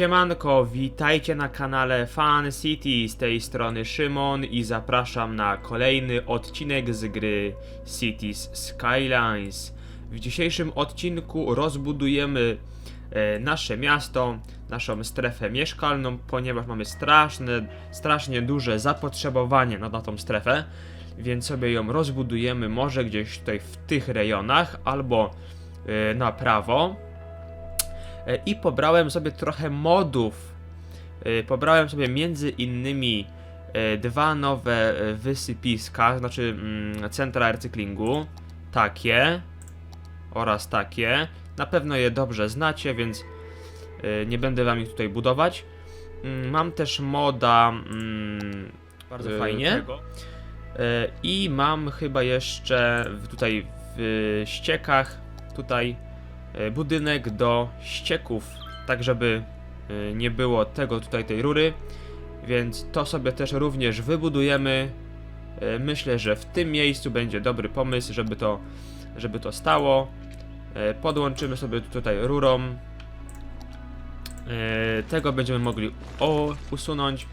Siemanko, witajcie na kanale Fan City, z tej strony Szymon i zapraszam na kolejny odcinek z gry Cities Skylines. W dzisiejszym odcinku rozbudujemy e, nasze miasto, naszą strefę mieszkalną, ponieważ mamy straszne, strasznie duże zapotrzebowanie na, na tą strefę, więc sobie ją rozbudujemy może gdzieś tutaj w tych rejonach albo e, na prawo. E, i pobrałem sobie trochę modów. E, Pobrałem sobie między innymi e, dwa nowe wysypiska, znaczy mm, centra recyklingu. Takie oraz takie. Na pewno je dobrze znacie, więc nie będę wam ich tutaj budować. Mm, Mam też moda. mm, Bardzo fajnie. tego. I mam chyba jeszcze tutaj w ściekach tutaj budynek do ścieków, tak żeby e, nie było tego tutaj tej rury, więc to sobie też również wybudujemy. E, Myślę, że w tym miejscu będzie dobry pomysł, żeby to, żeby to stało. E, Podłączymy sobie tutaj rurą. E, Tego będziemy mogli usunąć.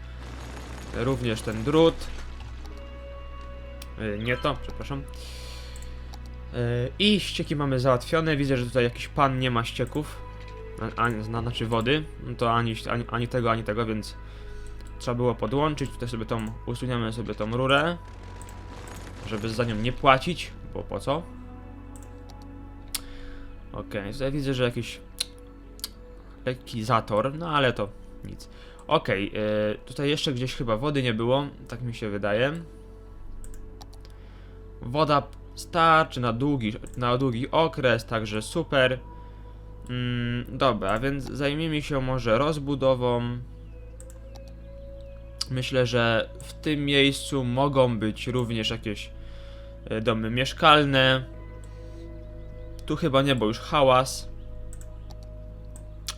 Również ten drut. E, Nie to, przepraszam. E, I ścieki mamy załatwione. Widzę, że tutaj jakiś pan nie ma ścieków. Ani, zna- znaczy wody. No to ani, ani, ani tego, ani tego, więc trzeba było podłączyć. Tutaj sobie tą, usuniemy sobie tą rurę. Żeby za nią nie płacić, bo po co? Okej, tutaj widzę, że jakiś lekki zator, no ale to nic. Okej, e, tutaj jeszcze gdzieś chyba wody nie było, tak mi się wydaje. Woda starczy na długi, na długi okres, także super. Mm, dobra, więc zajmiemy się może rozbudową. Myślę, że w tym miejscu mogą być również jakieś e, domy mieszkalne. Tu chyba nie, bo już hałas.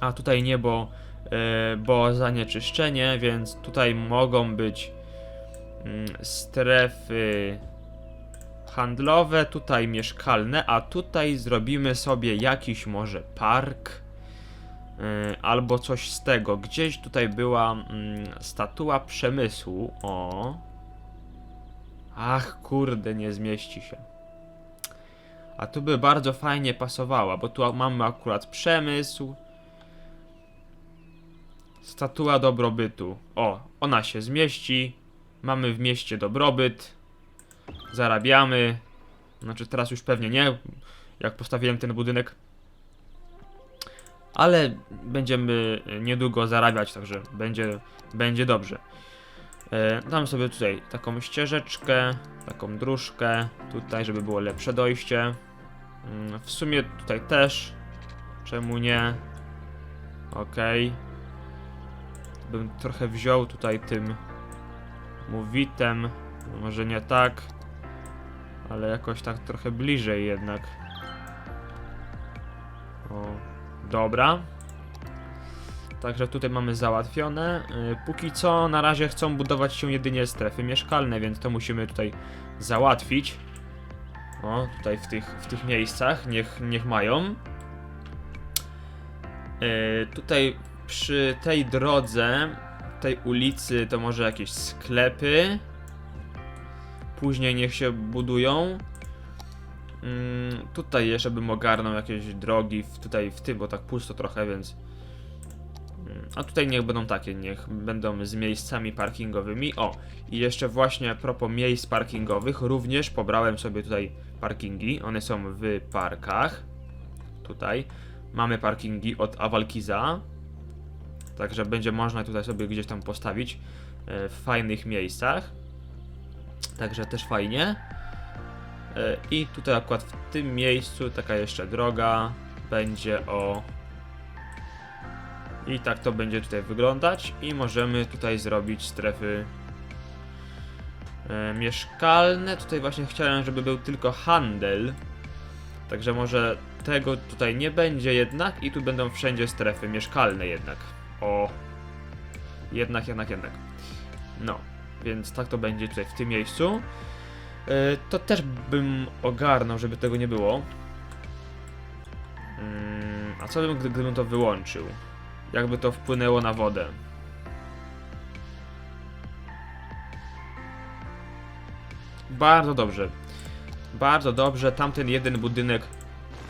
A tutaj niebo, e, bo zanieczyszczenie, więc tutaj mogą być mm, strefy handlowe, tutaj mieszkalne, a tutaj zrobimy sobie jakiś może park yy, albo coś z tego. Gdzieś tutaj była mm, statua przemysłu. O. Ach, kurde, nie zmieści się. A tu by bardzo fajnie pasowała, bo tu mamy akurat przemysł. Statua dobrobytu. O, ona się zmieści. Mamy w mieście dobrobyt zarabiamy. Znaczy teraz już pewnie nie, jak postawiłem ten budynek. Ale będziemy niedługo zarabiać, także będzie, będzie dobrze. E, dam sobie tutaj taką ścieżeczkę, taką dróżkę, tutaj, żeby było lepsze dojście. Mm, W sumie tutaj też. Czemu nie? Okej. Bym trochę wziął tutaj tym mowitem. Może nie tak. Ale jakoś tak trochę bliżej jednak. O, dobra. Także tutaj mamy załatwione. Yy, Póki co na razie chcą budować się jedynie strefy mieszkalne, więc to musimy tutaj załatwić. O, tutaj w tych, w tych miejscach niech, niech mają. Yy, tutaj przy tej drodze, tej ulicy to może jakieś sklepy. Później niech się budują. Mm, tutaj jeszcze bym ogarnął jakieś drogi, w, tutaj w tym, bo tak pusto trochę, więc... Mm, A tutaj niech będą takie, niech będą z miejscami parkingowymi. O, i jeszcze właśnie a propos miejsc parkingowych, również pobrałem sobie tutaj parkingi. One są w parkach. Tutaj. Mamy parkingi od Awalkiza. Także będzie można tutaj sobie gdzieś tam postawić e, w fajnych miejscach. Także też fajnie. E, I tutaj akurat w tym miejscu taka jeszcze droga będzie o. I tak to będzie tutaj wyglądać. I możemy tutaj zrobić strefy e, mieszkalne. Tutaj właśnie chciałem, żeby był tylko handel. Także może tego tutaj nie będzie jednak. I tu będą wszędzie strefy mieszkalne jednak. O. Jednak, jednak, jednak. No. Więc tak to będzie tutaj w tym miejscu. Yy, to też bym ogarnął, żeby tego nie było. Mm, a co bym, gdy- gdybym to wyłączył? jakby to wpłynęło na wodę. Bardzo dobrze. Bardzo dobrze. Tamten jeden budynek,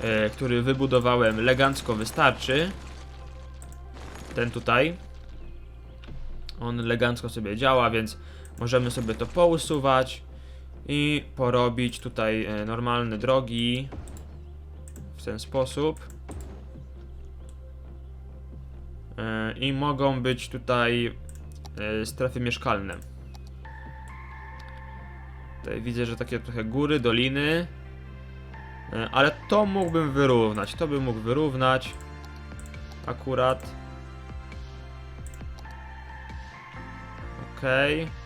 e, który wybudowałem, elegancko wystarczy. Ten tutaj. On elegancko sobie działa, więc możemy sobie to pousuwać i porobić tutaj e, normalne drogi w ten sposób. E, I mogą być tutaj e, strefy mieszkalne. Tutaj widzę, że takie trochę góry, doliny. Ale to mógłbym wyrównać. To bym mógł wyrównać. Akurat. Okej. Ten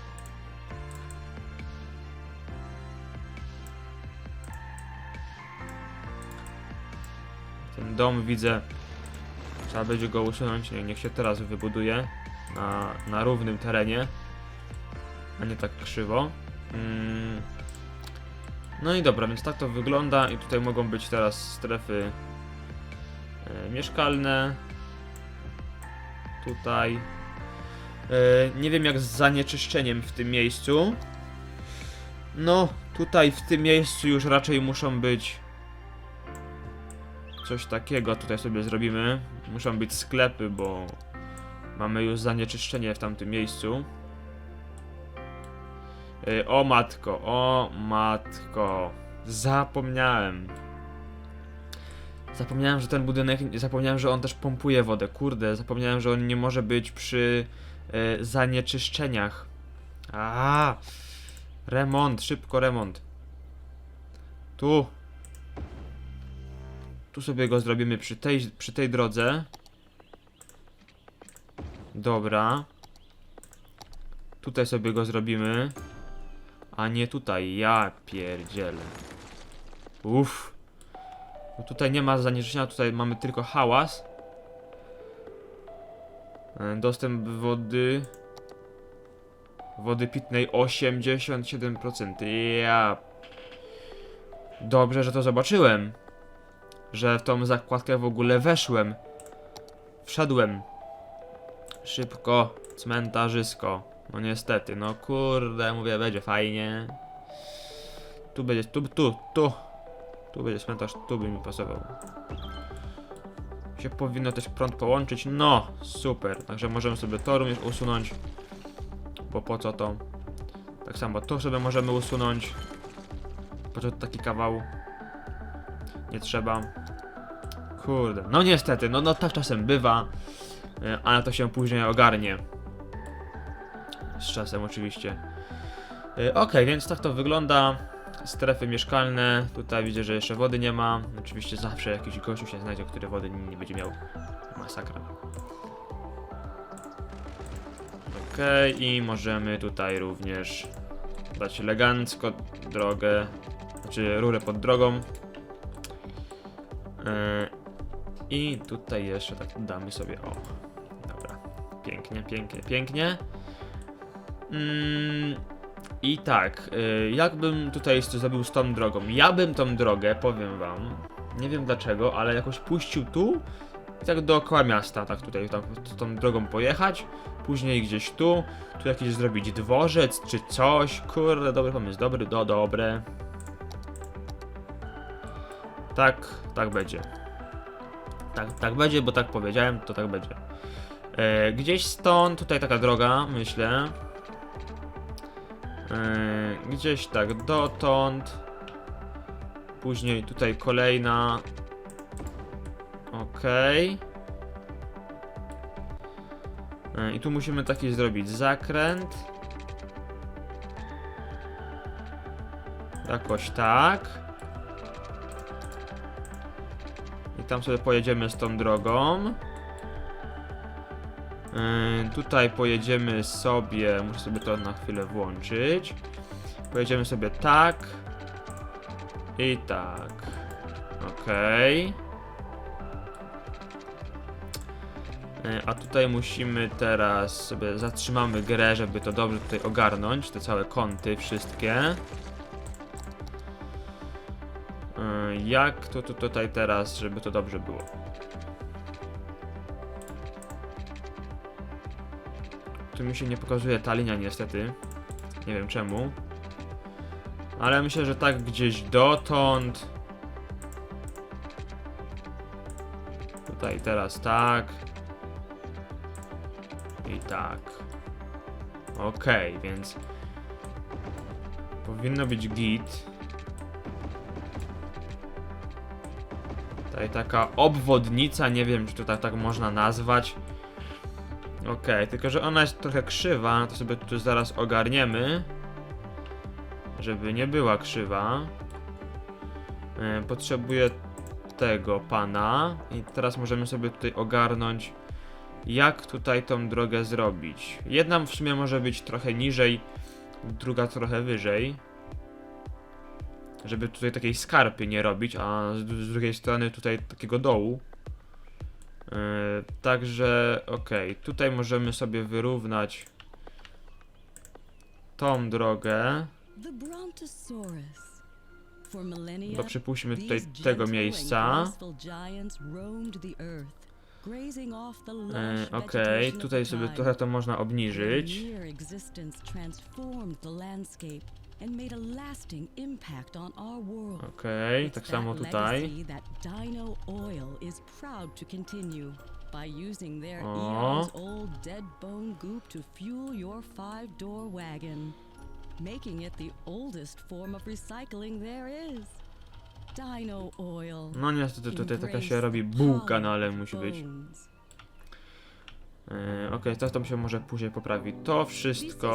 dom widzę. Trzeba będzie go usunąć. Nie, niech się teraz wybuduje. Na, na równym terenie. A nie tak krzywo. Mm. No i dobra, więc tak to wygląda i tutaj mogą być teraz strefy e, mieszkalne. Tutaj. E, nie wiem jak z zanieczyszczeniem w tym miejscu. No, tutaj w tym miejscu już raczej muszą być coś takiego tutaj sobie zrobimy. Muszą być sklepy, bo mamy już zanieczyszczenie w tamtym miejscu. Y, O matko, o matko. Zapomniałem. Zapomniałem, że ten budynek, zapomniałem, że on też pompuje wodę. Kurde, zapomniałem, że on nie może być przy y, zanieczyszczeniach. A, remont, szybko remont. Tu. Tu sobie go zrobimy przy tej, przy tej drodze. Dobra. Tutaj sobie go zrobimy. A nie tutaj, ja pierdzielę. Uff. Tutaj nie ma zanieczyszczenia, tutaj mamy tylko hałas. E, Dostęp wody. Wody pitnej 87%. Ja. Dobrze, że to zobaczyłem. Że w tą zakładkę w ogóle weszłem. Wszedłem. Szybko, cmentarzysko. No niestety, no kurde, mówię, będzie fajnie. Tu będzie, tu, tu, tu. Tu będzie cmentarz, tu by mi pasował. Się powinno też prąd połączyć, no, super. Także możemy sobie to również usunąć. Bo po co to? Tak samo to sobie możemy usunąć. Po co taki kawał? Nie trzeba. Kurde, no niestety, no, no tak czasem bywa. e, Ale to się później ogarnie. Z czasem oczywiście. Yy, ok, więc tak to wygląda. Strefy mieszkalne. Tutaj widzę, że jeszcze wody nie ma. Oczywiście zawsze jakiś gościu się znajdzie, który wody nie będzie miał. Masakra. Ok, i możemy tutaj również dać elegancko drogę, znaczy rurę pod drogą. Yy, I tutaj jeszcze tak damy sobie, o, dobra, pięknie, pięknie, pięknie. Mm, I tak, y, jakbym tutaj to zrobił z tą drogą? Ja bym tą drogę, powiem wam, nie wiem dlaczego, ale jakoś puścił tu i tak dookoła miasta, tak tutaj tą drogą pojechać, później gdzieś tu, tu jakiś zrobić dworzec czy coś, kurde, dobry pomysł, dobry, do, dobre. Tak, tak będzie. Tak, tak będzie, bo tak powiedziałem, to tak będzie. E, gdzieś stąd, tutaj taka droga, myślę. E, gdzieś tak dotąd. Później tutaj kolejna. Okej. E, I tu musimy taki zrobić zakręt. Jakoś tak. I tam sobie pojedziemy z tą drogą. Yy, tutaj pojedziemy sobie, muszę sobie to na chwilę włączyć. Pojedziemy sobie tak i tak. Okej. Yy, A tutaj musimy teraz sobie zatrzymamy grę, żeby to dobrze tutaj ogarnąć, te całe kąty wszystkie. Jak to, to tutaj teraz, żeby to dobrze było? Tu mi się nie pokazuje ta linia niestety. Nie wiem czemu. Ale myślę, że tak gdzieś dotąd. Tutaj teraz tak. I tak. Okej, więc powinno być git. Tutaj taka obwodnica, nie wiem czy to tak, można nazwać. Okej, tylko że ona jest trochę krzywa, no to sobie tu zaraz ogarniemy. Żeby nie była krzywa. E, Potrzebuję tego pana. I teraz możemy sobie tutaj ogarnąć, jak tutaj tą drogę zrobić. Jedna w sumie może być trochę niżej, druga trochę wyżej żeby tutaj takiej skarpy nie robić, a z, drugiej strony tutaj takiego dołu. Yy, także ok, tutaj możemy sobie wyrównać tą drogę. To przypuśćmy tutaj tego miejsca. Yy, tutaj sobie trochę to można obniżyć and made a lasting impact on our world. Okej, tak samo tutaj. legacy that Dino Oil is proud to continue by using their O. eons old dead bone goop to fuel your five door wagon, making it the oldest form of recycling there is. Dino Oil. No niestety tutaj taka się robi bułka, no ale musi być. bones. E, okej, okay, to, to się może później poprawi. To wszystko.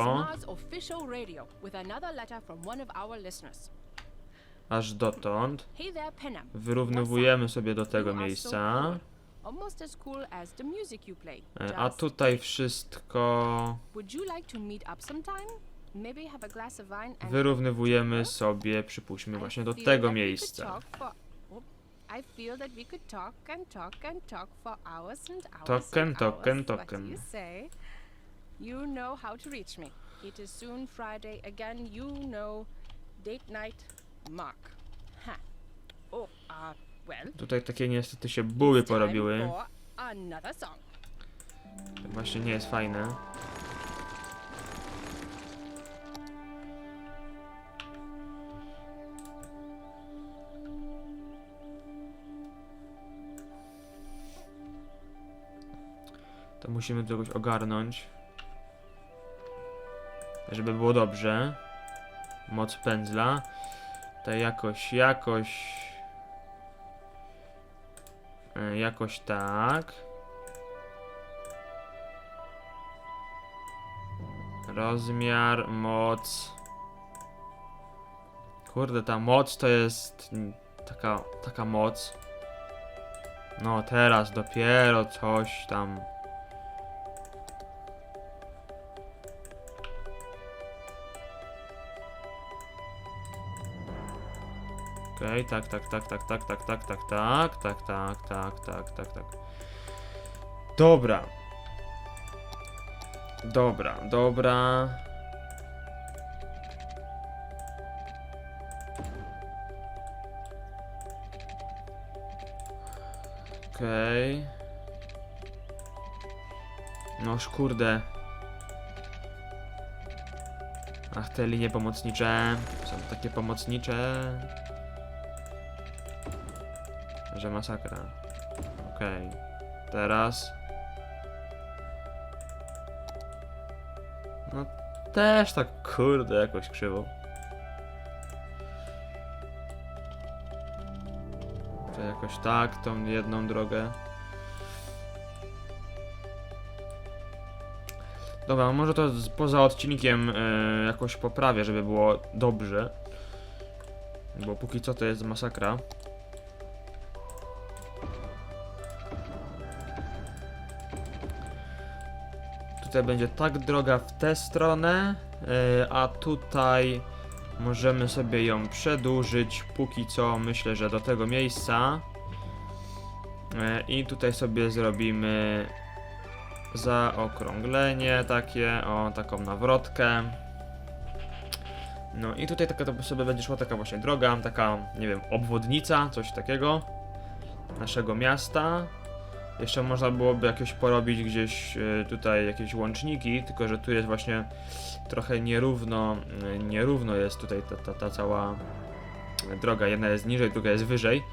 Aż dotąd. Wyrównywujemy sobie do tego miejsca. E, a tutaj wszystko. Wyrównywujemy sobie, przypuśćmy, właśnie do tego miejsca talk I feel that we could talk and talk and talk for hours and hours Token, and token, hours. What token. do you say? You know how to reach me. It is soon Friday again. You know, date night, Mark. Ha. Oh, uh, well. Tutaj takie niestety się buły porobiły. To właśnie nie jest fajne. To musimy to jakoś ogarnąć. Żeby było dobrze. Moc pędzla. To jakoś, jakoś... e, Jakoś tak. Rozmiar, moc. Kurde, ta moc to jest taka, taka moc. No teraz dopiero coś tam. Okej, tak, tak, tak, tak, tak, tak, tak, tak, tak, tak, tak, tak, tak, tak, tak. Dobra. Dobra, dobra. Okej. Noż kurde. Ach, te linie pomocnicze są takie pomocnicze, że masakra. Okej. Teraz. No też tak kurde jakoś krzywo. To jakoś tak, tą jedną drogę. Dobra, może to poza odcinkiem e, jakoś poprawię, żeby było dobrze. Bo póki co to jest masakra. Tutaj będzie tak droga w tę stronę, e, a tutaj możemy sobie ją przedłużyć. Póki co myślę, że do tego miejsca. E, I tutaj sobie zrobimy zaokrąglenie takie, o taką nawrotkę. No i tutaj taka to sobie będzie szła taka właśnie droga, taka, nie wiem, obwodnica, coś takiego naszego miasta. Jeszcze można byłoby jakieś porobić gdzieś e, tutaj jakieś łączniki, tylko że tu jest właśnie trochę nierówno, e, nierówno jest tutaj ta, ta, ta cała droga. Jedna jest niżej, druga jest wyżej.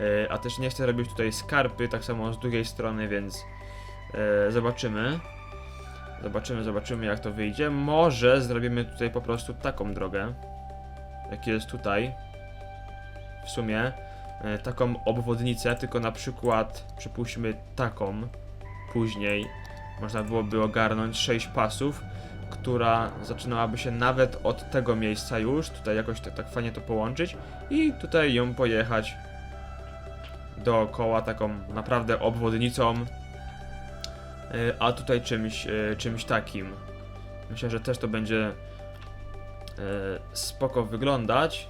E, A też nie chcę robić tutaj skarpy, tak samo z drugiej strony, więc zobaczymy. Zobaczymy, zobaczymy jak to wyjdzie. Może zrobimy tutaj po prostu taką drogę, jak jest tutaj. W sumie taką obwodnicę, tylko na przykład przypuśćmy taką później. Można byłoby ogarnąć 6 pasów, która zaczynałaby się nawet od tego miejsca już. Tutaj jakoś tak, tak fajnie to połączyć i tutaj ją pojechać dookoła taką naprawdę obwodnicą, E, a tutaj czymś, e, czymś takim. Myślę, że też to będzie e, spoko wyglądać.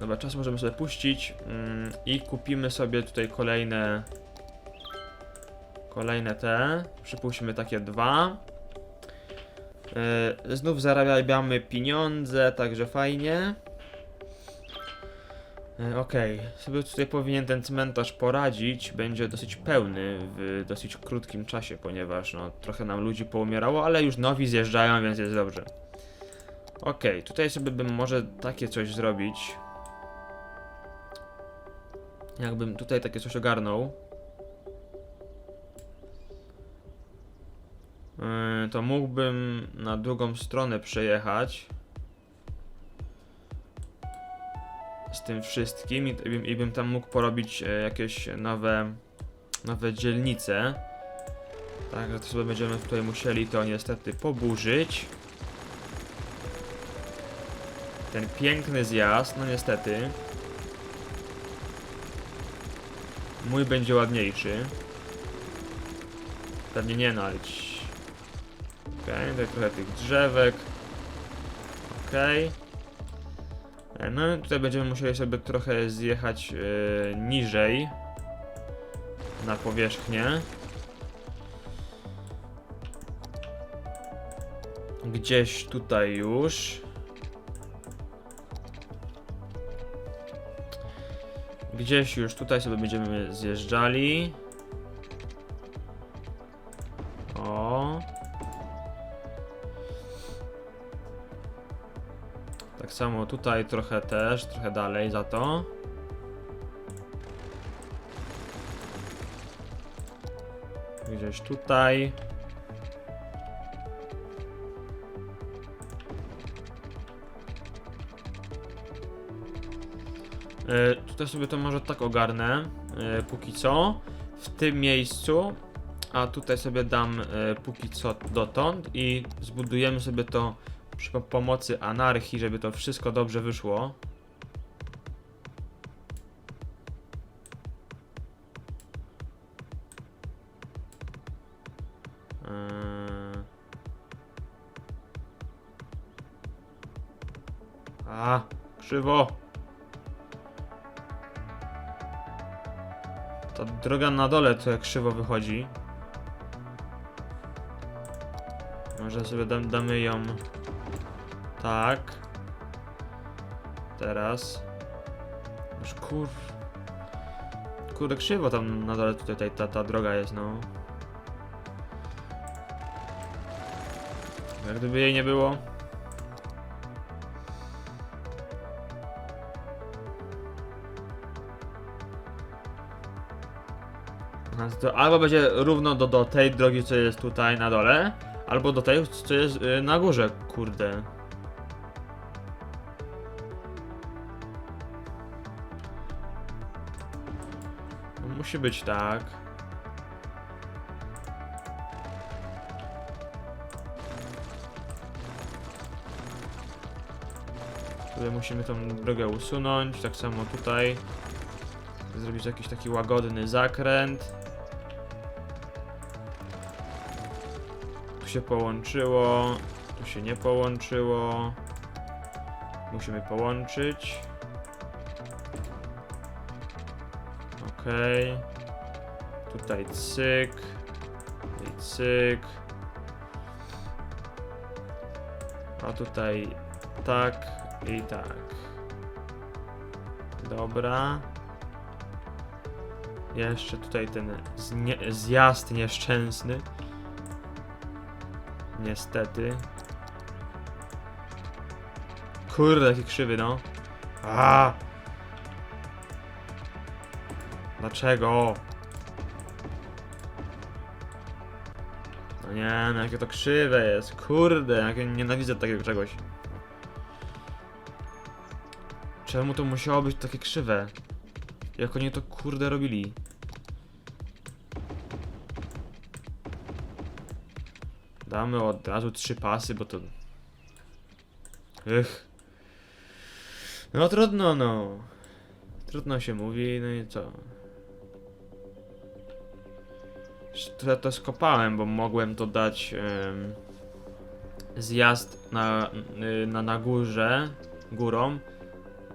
Dobra, czas możemy sobie puścić mm, i kupimy sobie tutaj kolejne kolejne te. Przypuśćmy takie dwa. E, znów zarabiamy pieniądze, także fajnie. E, Okej, sobie tutaj powinien ten cmentarz poradzić. Będzie dosyć pełny w dosyć krótkim czasie, ponieważ no, trochę nam ludzi poumierało, ale już nowi zjeżdżają, więc jest dobrze. Okej, tutaj sobie bym może takie coś zrobić. Jakbym tutaj takie coś ogarnął. Yy, to mógłbym na drugą stronę przejechać. z tym wszystkim i, i, i bym tam mógł porobić e, jakieś nowe, nowe dzielnice. Także to sobie będziemy tutaj musieli to niestety poburzyć. Ten piękny zjazd, no niestety. Mój będzie ładniejszy. Pewnie nie, no ale... Okej, tutaj trochę tych drzewek. Okej. E, No tutaj będziemy musieli sobie trochę zjechać e, niżej na powierzchnię. Gdzieś tutaj już. Gdzieś już tutaj sobie będziemy zjeżdżali. O. Tak samo tutaj trochę też, trochę dalej za to. Gdzieś tutaj. Tutaj sobie to może tak ogarnę, e, póki co, w tym miejscu, a tutaj sobie dam e, póki co dotąd i zbudujemy sobie to przy po- pomocy anarchii, żeby to wszystko dobrze wyszło. Eee. A, krzywo. Droga na dole to jak krzywo wychodzi. Może sobie dam, damy ją tak. Teraz. Już kur... Kurde, krzywo tam na dole tutaj ta, ta, droga jest, no. Jak gdyby jej nie było. To albo będzie równo do, do tej drogi, co jest tutaj na dole, albo do tej, co jest y, na górze, kurde. No, musi być tak. Tutaj musimy tą drogę usunąć, tak samo tutaj. Zrobić jakiś taki łagodny zakręt. Się połączyło, tu się nie połączyło. Musimy połączyć. Okej. Tutaj cyk. I cyk. A tutaj tak i tak. Dobra. Jeszcze tutaj ten zjazd nieszczęsny. Niestety. Kurde, jaki krzywy, no. A! Dlaczego? No nie, no jakie to krzywe jest. Kurde, jak ja nienawidzę takiego czegoś. Czemu to musiało być takie krzywe? Jak oni to kurde robili? Damy od razu trzy pasy, bo to... Ych. No trudno, no. Trudno się mówi, no i co? Trochę to skopałem, bo mogłem to dać em, zjazd na, y, na, na górze, górą,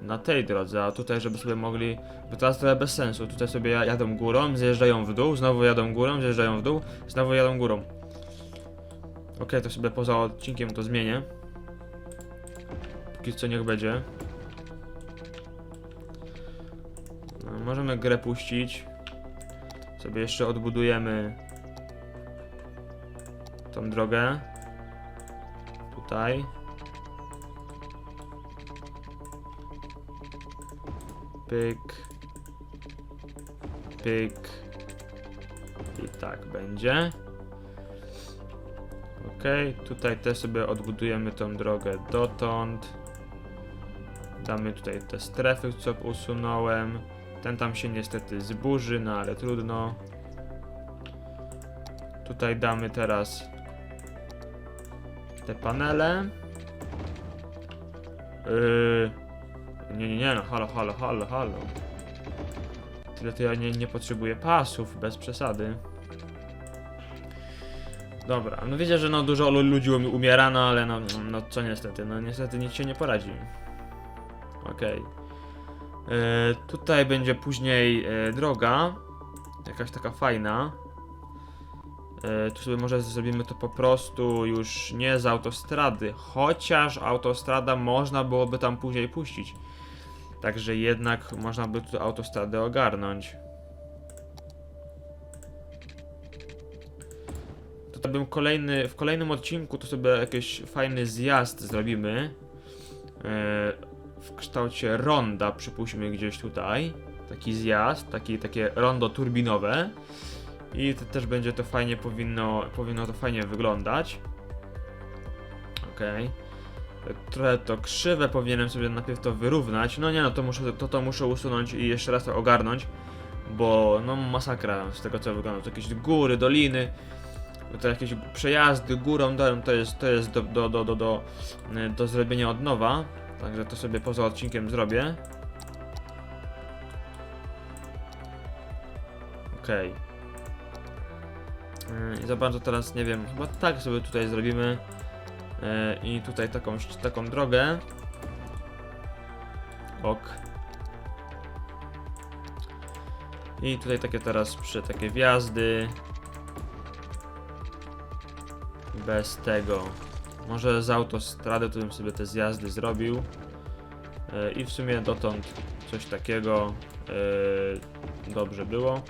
na tej drodze, a tutaj, żeby sobie mogli, bo teraz trochę bez sensu, tutaj sobie ja- jadą górą, zjeżdżają w dół, znowu jadą górą, zjeżdżają w dół, znowu jadą górą. Okej, to sobie poza odcinkiem to zmienię. Póki co niech będzie. No, możemy grę puścić. Sobie jeszcze odbudujemy tą drogę. Tutaj. Pyk. Pyk. I tak będzie. Ok, tutaj też sobie odbudujemy tą drogę dotąd. Damy tutaj te strefy, co usunąłem. Ten tam się niestety zburzy, no ale trudno. Tutaj damy teraz te panele. Yy... Nie, nie, nie, no halo, halo, halo, halo. Tyle to ja nie, nie potrzebuję pasów, bez przesady. Dobra, no widzę, że no dużo lu- ludzi umi- umiera, no ale no, no co niestety, no niestety nic się nie poradzi. Okej. E, tutaj będzie później e, droga, jakaś taka fajna. E, tu sobie może zrobimy to po prostu już nie z autostrady, chociaż autostrada można byłoby tam później puścić. Także jednak można by tu autostradę ogarnąć. Tutaj bym kolejny, w kolejnym odcinku to sobie jakiś fajny zjazd zrobimy. E, w kształcie ronda, przypuśćmy gdzieś tutaj. Taki zjazd, taki, takie rondo turbinowe. I to też będzie to fajnie, powinno, powinno to fajnie wyglądać. Okej. Trochę to krzywe, powinienem sobie najpierw to wyrównać. No nie no, to muszę, to, to muszę usunąć i jeszcze raz to ogarnąć. Bo no masakra z tego co wygląda. To jakieś góry, doliny. To jakieś przejazdy górą, dolem, to jest, to jest do, do, do, do, do, do zrobienia od nowa. Także to sobie poza odcinkiem zrobię. Okej. Yy, I za bardzo teraz nie wiem, chyba tak sobie tutaj zrobimy. Yy, I tutaj taką, taką drogę. Ok. I tutaj takie teraz przy takie wjazdy. Bez tego. Może z autostrady to bym sobie te zjazdy zrobił. E, I w sumie dotąd coś takiego e, dobrze było.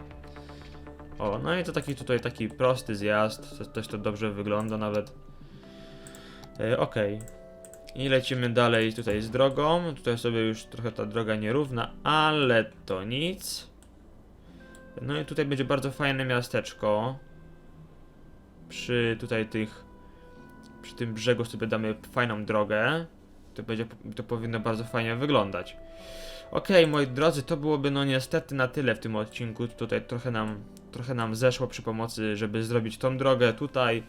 O, no i to taki tutaj taki prosty zjazd. Też to dobrze wygląda nawet. E, Okej. I lecimy dalej tutaj z drogą. Tutaj sobie już trochę ta droga nierówna, ale to nic. No i tutaj będzie bardzo fajne miasteczko. Przy tutaj tych przy tym brzegu sobie damy fajną drogę. To będzie, to powinno bardzo fajnie wyglądać. Okej, moi drodzy, to byłoby no niestety na tyle w tym odcinku. Tutaj trochę nam, trochę nam zeszło przy pomocy, żeby zrobić tą drogę tutaj,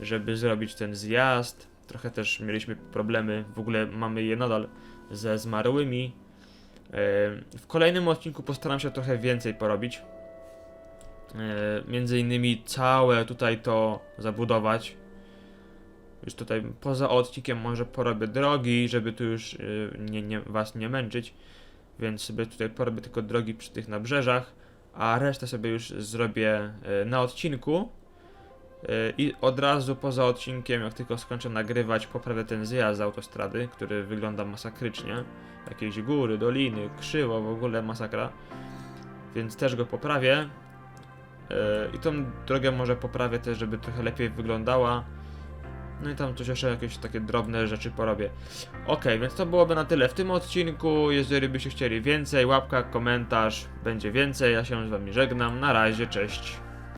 żeby zrobić ten zjazd. Trochę też mieliśmy problemy, w ogóle mamy je nadal ze zmarłymi. Yy, W kolejnym odcinku postaram się trochę więcej porobić. Yy, Między innymi całe tutaj to zabudować. Już tutaj poza odcinkiem może porobię drogi, żeby tu już yy, nie, nie, was nie męczyć. Więc sobie tutaj porobię tylko drogi przy tych nabrzeżach, a resztę sobie już zrobię yy, na odcinku. I od razu poza odcinkiem, jak tylko skończę nagrywać, poprawię ten zjazd z autostrady, który wygląda masakrycznie. Jakieś góry, doliny, krzywo, w ogóle masakra. więc też go poprawię. Yy, I tą drogę może poprawię też, żeby trochę lepiej wyglądała. No i tam coś jeszcze, jakieś takie drobne rzeczy porobię. Ok, więc to byłoby na tyle w tym odcinku. Jeżeli byście chcieli więcej, łapka, komentarz, będzie więcej. Ja się z wami żegnam. Na razie, cześć.